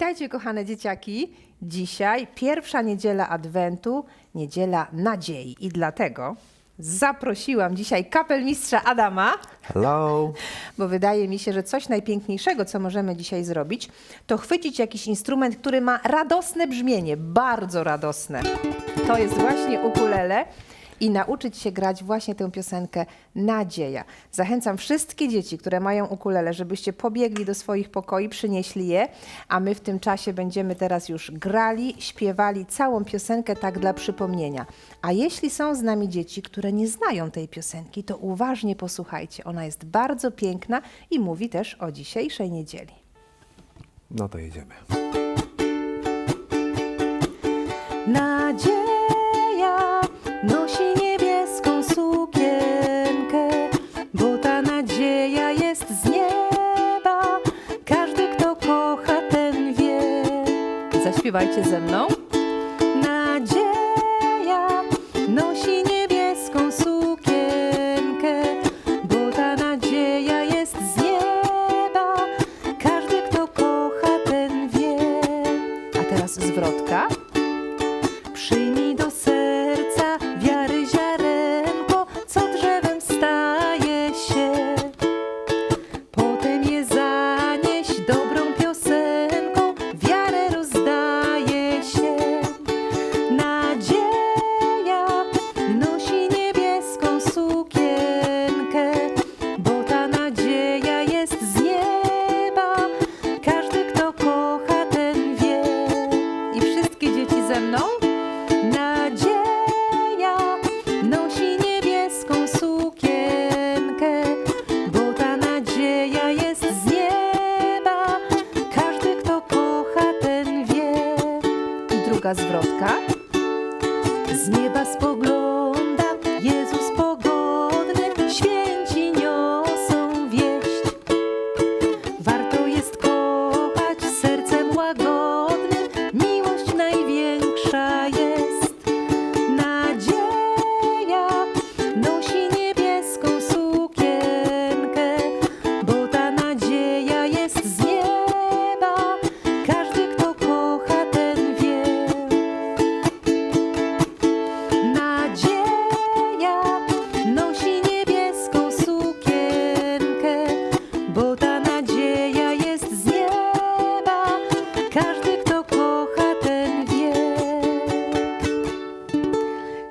Witajcie, kochane dzieciaki. Dzisiaj pierwsza niedziela Adwentu, niedziela nadziei. I dlatego zaprosiłam dzisiaj kapelmistrza Adama, Hello. bo wydaje mi się, że coś najpiękniejszego, co możemy dzisiaj zrobić, to chwycić jakiś instrument, który ma radosne brzmienie, bardzo radosne. To jest właśnie ukulele i nauczyć się grać właśnie tę piosenkę Nadzieja. Zachęcam wszystkie dzieci, które mają ukulele, żebyście pobiegli do swoich pokoi, przynieśli je, a my w tym czasie będziemy teraz już grali, śpiewali całą piosenkę tak dla przypomnienia. A jeśli są z nami dzieci, które nie znają tej piosenki, to uważnie posłuchajcie. Ona jest bardzo piękna i mówi też o dzisiejszej niedzieli. No to jedziemy. Nadzieja Zaśpiewajcie ze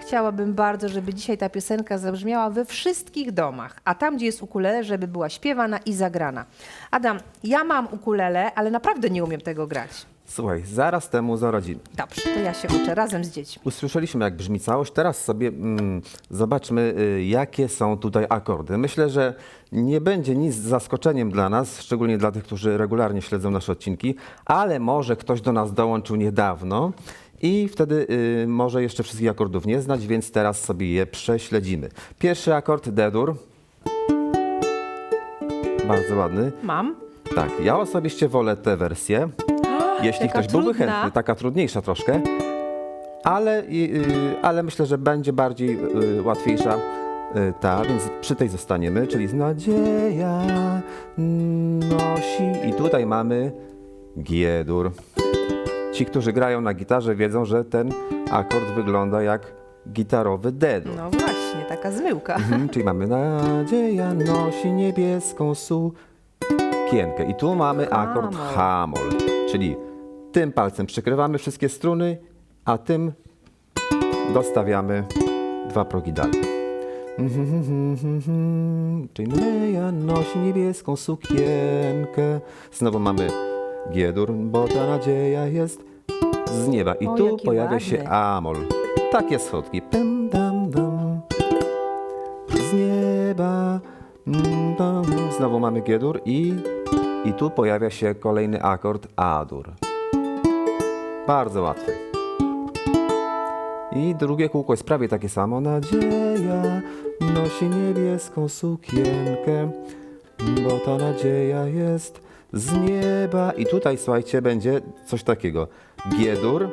Chciałabym bardzo, żeby dzisiaj ta piosenka zabrzmiała we wszystkich domach, a tam, gdzie jest ukulele, żeby była śpiewana i zagrana. Adam, ja mam ukulele, ale naprawdę nie umiem tego grać. Słuchaj, zaraz temu za rodzin. Dobrze, to ja się uczę razem z dziećmi. Usłyszeliśmy, jak brzmi całość. Teraz sobie mm, zobaczmy, y, jakie są tutaj akordy. Myślę, że nie będzie nic zaskoczeniem dla nas, szczególnie dla tych, którzy regularnie śledzą nasze odcinki, ale może ktoś do nas dołączył niedawno i wtedy y, może jeszcze wszystkich akordów nie znać, więc teraz sobie je prześledzimy. Pierwszy akord D-dur. Bardzo ładny. Mam. Tak, ja osobiście wolę tę wersję. Jeśli ktoś byłby trudna. chętny, taka trudniejsza troszkę, ale, i- y, ale myślę, że będzie bardziej y, łatwiejsza y, ta, więc przy tej zostaniemy, czyli z nadzieja nosi. I tutaj mamy G-dur. Ci, którzy grają na gitarze, wiedzą, że ten akord wygląda jak gitarowy D-dur. No właśnie, taka zmyłka. Mhm, czyli mamy nadzieja nosi niebieską sukienkę. I tu mamy akord Hamol. czyli tym palcem przykrywamy wszystkie struny, a tym dostawiamy dwa progi dalej. Czyli nadzieja nosi niebieską sukienkę. Znowu mamy G-dur, bo ta nadzieja jest z nieba. I O, tu jaki pojawia się ładny. amol. Takie schodki. Pem, dam, dam z nieba. Mm, dam. Znowu mamy G-dur i, i tu pojawia się kolejny akord A-dur. Bardzo łatwy. I drugie kółko jest prawie takie samo. Nadzieja nosi niebieską sukienkę, bo ta nadzieja jest z nieba. I tutaj, słuchajcie, będzie coś takiego. G-dur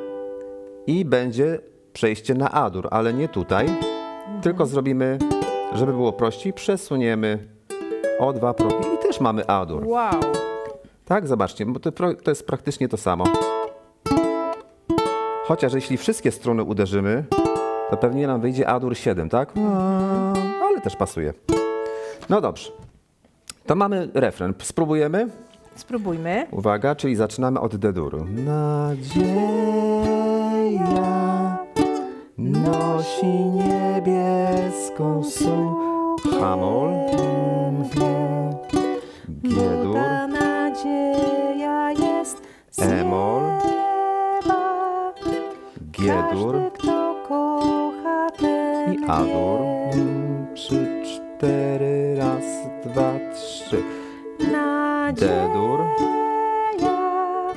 i będzie przejście na A-dur, ale nie tutaj, tylko zrobimy, żeby było prościej, przesuniemy o dwa progi i też mamy A-dur. Wow. Tak, zobaczcie, bo to, to jest praktycznie to samo. Chociaż jeśli wszystkie struny uderzymy, to pewnie nam wyjdzie A-dur 7, tak? Ale też pasuje. No dobrze. To mamy refren. Spróbujemy? Spróbujmy. Uwaga, czyli zaczynamy od D-duru. Nadzieja nosi niebieską sól. Hamol. G-dur. Ta nadzieja jest z E-mol. nieba. G-dur. Każdy, kto kocha ten I A-dur. Trzy, cztery, raz, dwa, trzy. D-dur. G-dur.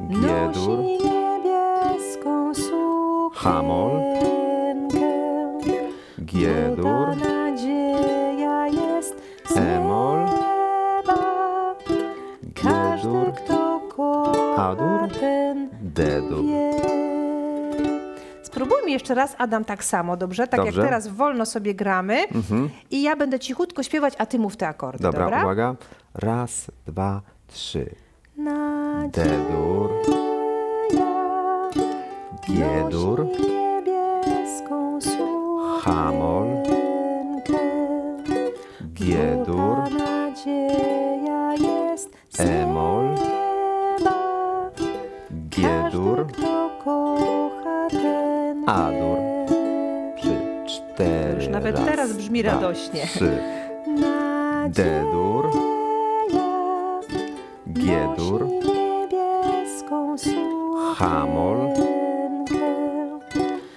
Nosi niebieską sukienkę. Hamol. G-dur. Ta nadzieja jest z E-mol. kto kocha A-dur. ten D-dur. wie. Spróbujmy jeszcze raz, Adam, tak samo, dobrze? Tak Dobrze. jak teraz wolno sobie gramy. I ja będę cichutko śpiewać, a ty mów te akordy, Dobra, dobra? uwaga. Raz, dwa, trzy. D-dur. G-dur. Hamol. G-dur. E-mol. G-dur. A-dur. Trzy, cztery. Już nawet raz, teraz brzmi dwa, radośnie. Trzy. D-dur. G-dur. Hamol.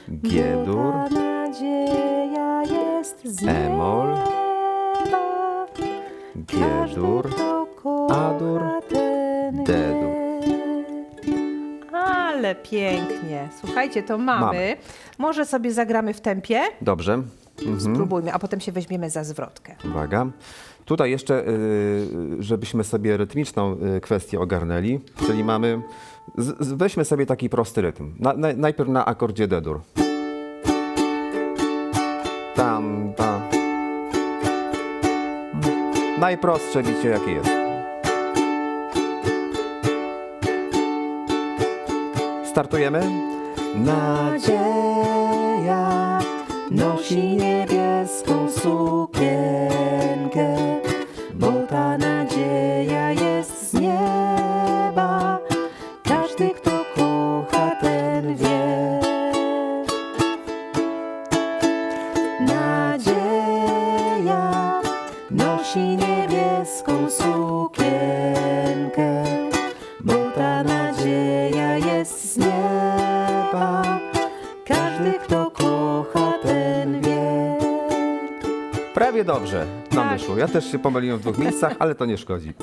G-dur. E-mol. G-dur. A-dur. D-dur. Ale pięknie. Słuchajcie, to mamy. Mamy. Może sobie zagramy w tempie? Dobrze. Mhm. Spróbujmy, a potem się weźmiemy za zwrotkę. Uwaga. Tutaj jeszcze, y, żebyśmy sobie rytmiczną y, kwestię ogarnęli, czyli mamy, z, z, weźmy sobie taki prosty rytm. Na, na, najpierw na akordzie D-dur. Tam, tam. Najprostsze bicie jakie jest. Startujemy. Nadzieja nosi niebieską sukienkę, bo ta dobrze nam Tak. wyszło. Ja też się pomyliłem w dwóch miejscach, ale to nie szkodzi.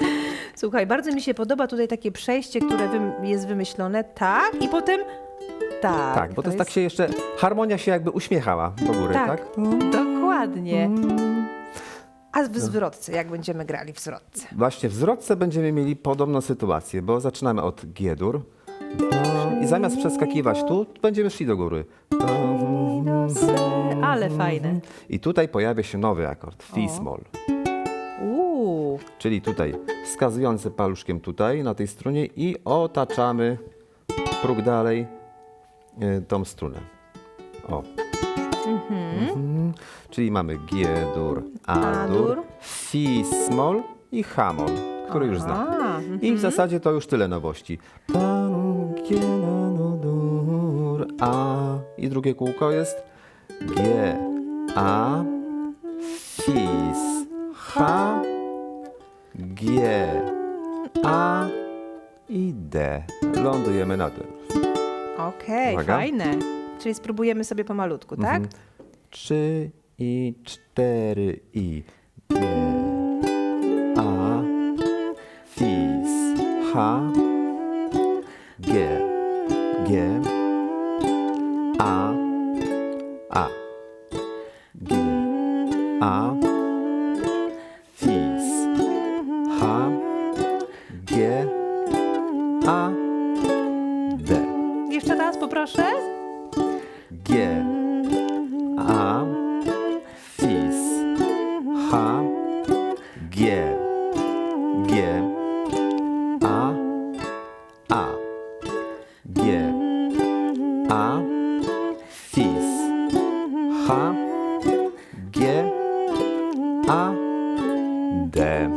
Słuchaj, bardzo mi się podoba tutaj takie przejście, które wym- jest wymyślone tak i potem tak. Tak, bo to, jest tak się jeszcze, harmonia się jakby uśmiechała do góry, tak? Tak, dokładnie. A w zwrotce, jak będziemy grali w zwrotce? Właśnie w zwrotce będziemy mieli podobną sytuację, bo zaczynamy od G-dur i zamiast przeskakiwać tu, będziemy szli do góry. Ale fajne. I tutaj pojawia się nowy akord, Fi-smol. Uuu, Czyli tutaj wskazujący paluszkiem tutaj na tej strunie i otaczamy próg dalej e, tą strunę. O. Mhm. Czyli mamy G-dur, A-dur, A-dur. Fi-smol i Hamol, który już a, mhm. I w zasadzie to już tyle nowości. Panu, G, na, no, dur, A i drugie kółko jest G, A, Fis, H, G, A i D. Lądujemy na tym. okej, Uwaga. fajne. Czyli spróbujemy sobie pomalutku, tak? Mhm. Trzy i cztery i G, A, Fis, H, G, G, A, A, G, A, A, D.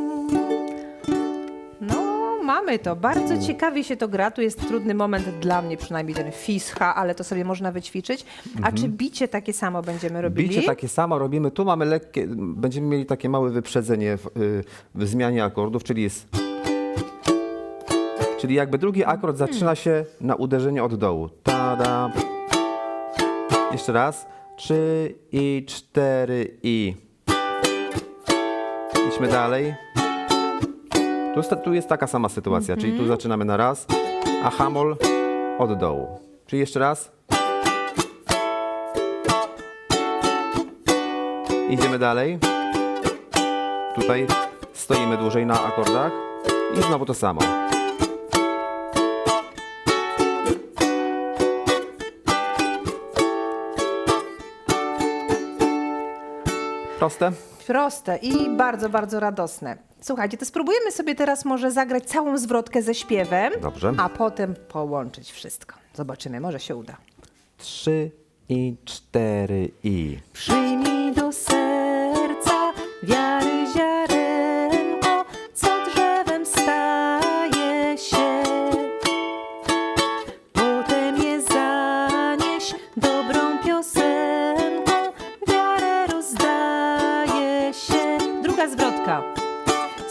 No, mamy to. Bardzo ciekawie się to gra. Tu jest trudny moment dla mnie, przynajmniej ten fischa, ale to sobie można wyćwiczyć. A czy bicie takie samo będziemy robili? Bicie takie samo robimy. Tu mamy lekkie, będziemy mieli takie małe wyprzedzenie w, y, w zmianie akordów, czyli jest. Czyli jakby drugi akord zaczyna się na uderzenie od dołu. Tada. Jeszcze raz. Trzy i cztery i. Idźmy dalej. Tu, jest- tu jest taka sama sytuacja, czyli tu zaczynamy na raz, a hamol od dołu. Czyli jeszcze raz. Idziemy dalej. Tutaj stoimy dłużej na akordach i znowu to samo. Proste? Proste i bardzo, bardzo radosne. Słuchajcie, to spróbujemy sobie teraz może zagrać całą zwrotkę ze śpiewem, Dobrze. a potem połączyć wszystko. Zobaczymy, może się uda. Trzy i cztery i. Przyjmij do serca wiary ziarenko, co drzewem staje się. Potem je zanieś dobrą piosenką, Druga zwrotka.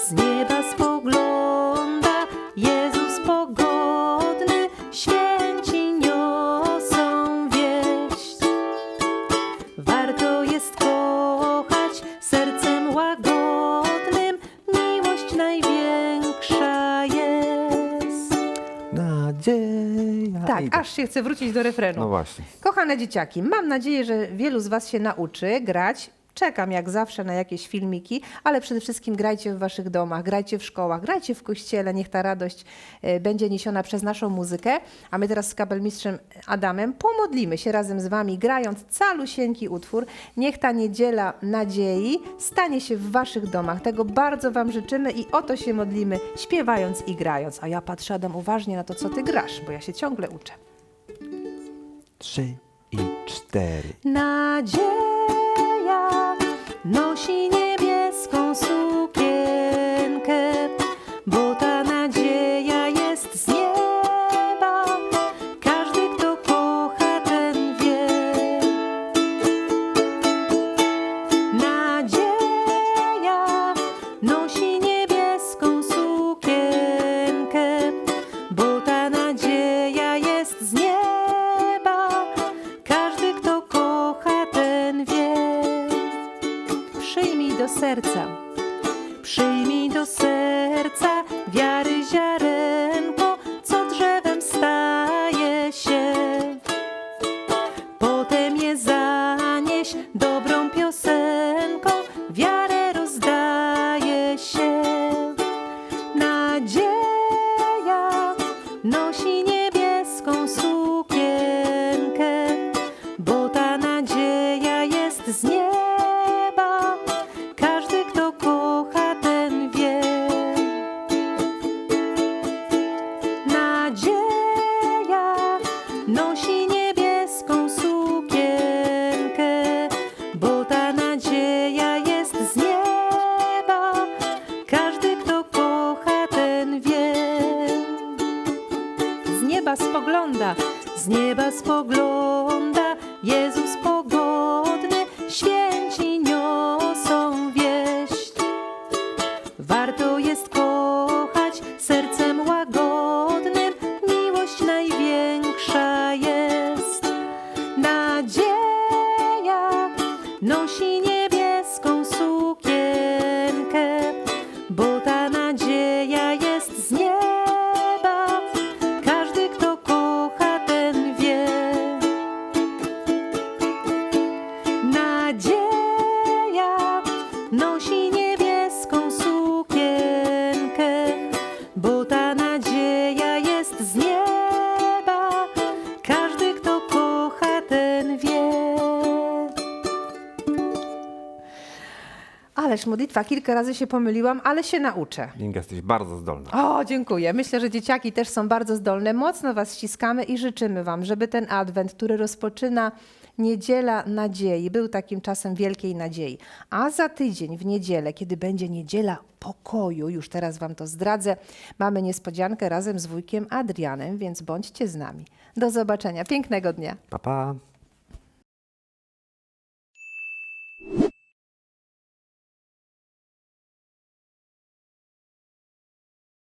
Z nieba spogląda Jezus pogodny, święci niosą wieść. Warto jest kochać sercem łagodnym, miłość największa jest. Nadzieja. Tak, I- aż się chce wrócić do refrenu. No właśnie. Kochane dzieciaki, mam nadzieję, że wielu z Was się nauczy grać. Czekam jak zawsze na jakieś filmiki, ale przede wszystkim grajcie w Waszych domach, grajcie w szkołach, grajcie w kościele. Niech ta radość e, będzie niesiona przez naszą muzykę. A my teraz z kapelmistrzem Adamem pomodlimy się razem z Wami, grając calusieńki utwór. Niech ta niedziela nadziei stanie się w Waszych domach. Tego bardzo Wam życzymy i o to się modlimy, śpiewając i grając. A ja patrzę, Adam, uważnie na to, co Ty grasz, bo ja się ciągle uczę. Trzy i cztery. Nadzieja nosi niebieską Przyjmij nieba spogląda, z nieba spogląda Jezus pogodny, święci modlitwa, kilka razy się pomyliłam, ale się nauczę. Inga, jesteś bardzo zdolna. O, dziękuję. Myślę, że dzieciaki też są bardzo zdolne. Mocno Was ściskamy i życzymy Wam, żeby ten adwent, który rozpoczyna Niedziela nadziei, był takim czasem wielkiej nadziei. A za tydzień w niedzielę, kiedy będzie niedziela pokoju, już teraz Wam to zdradzę, mamy niespodziankę razem z wujkiem Adrianem, więc bądźcie z nami. Do zobaczenia. Pięknego dnia. Pa, pa.